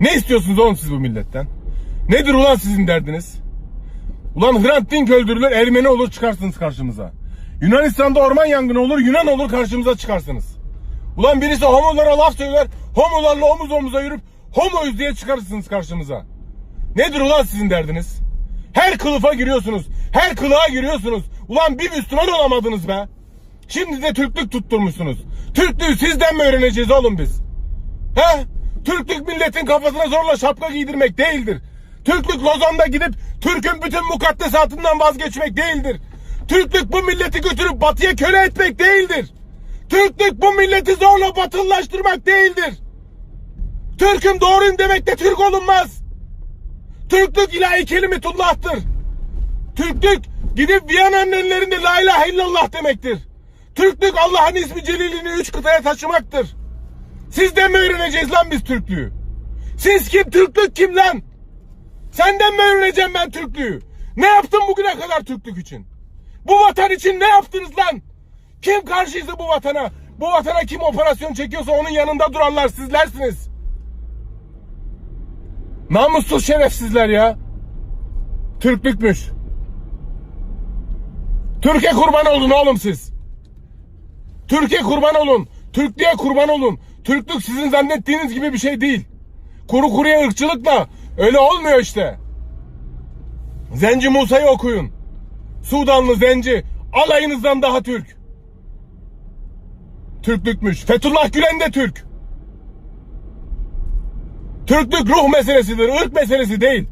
Ne istiyorsunuz oğlum siz bu milletten? Nedir ulan sizin derdiniz? Ulan Hrant Dink öldürülür Ermeni olur çıkarsınız karşımıza. Yunanistan'da orman yangını olur Yunan olur karşımıza çıkarsınız. Ulan birisi homolara laf söyler homolarla omuz omuza yürüp homoyuz diye çıkarırsınız karşımıza. Nedir ulan sizin derdiniz? Her kılıfa giriyorsunuz. Her kılığa giriyorsunuz. Ulan bir Müslüman olamadınız be. Şimdi de Türklük tutturmuşsunuz. Türklüğü sizden mi öğreneceğiz oğlum biz? He? Türklük milletin kafasına zorla şapka giydirmek değildir. Türklük Lozan'da gidip Türk'ün bütün mukaddesatından vazgeçmek değildir. Türklük bu milleti götürüp batıya köle etmek değildir. Türklük bu milleti zorla batılılaştırmak değildir. Türk'üm doğruyum demekle Türk olunmaz. Türklük ilahi kelimetullah'tır. Türklük gidip Viyana'nın ellerinde la ilahe illallah demektir. Türklük Allah'ın ismi celilini üç kıtaya taşımaktır. Sizden mi öğreneceğiz lan biz Türklüğü? Siz kim? Türklük kim lan? Senden mi öğreneceğim ben Türklüğü? Ne yaptın bugüne kadar Türklük için? Bu vatan için ne yaptınız lan? Kim karşıysa bu vatana? Bu vatana kim operasyon çekiyorsa onun yanında duranlar sizlersiniz. Namussuz şerefsizler ya. Türklükmüş. Türkiye kurban olun oğlum siz. Türkiye kurban olun. Türklüğe kurban olun. Türklük sizin zannettiğiniz gibi bir şey değil. Kuru kuruya ırkçılıkla öyle olmuyor işte. Zenci Musa'yı okuyun. Sudanlı Zenci alayınızdan daha Türk. Türklükmüş. Fethullah Gülen de Türk. Türklük ruh meselesidir, ırk meselesi değil.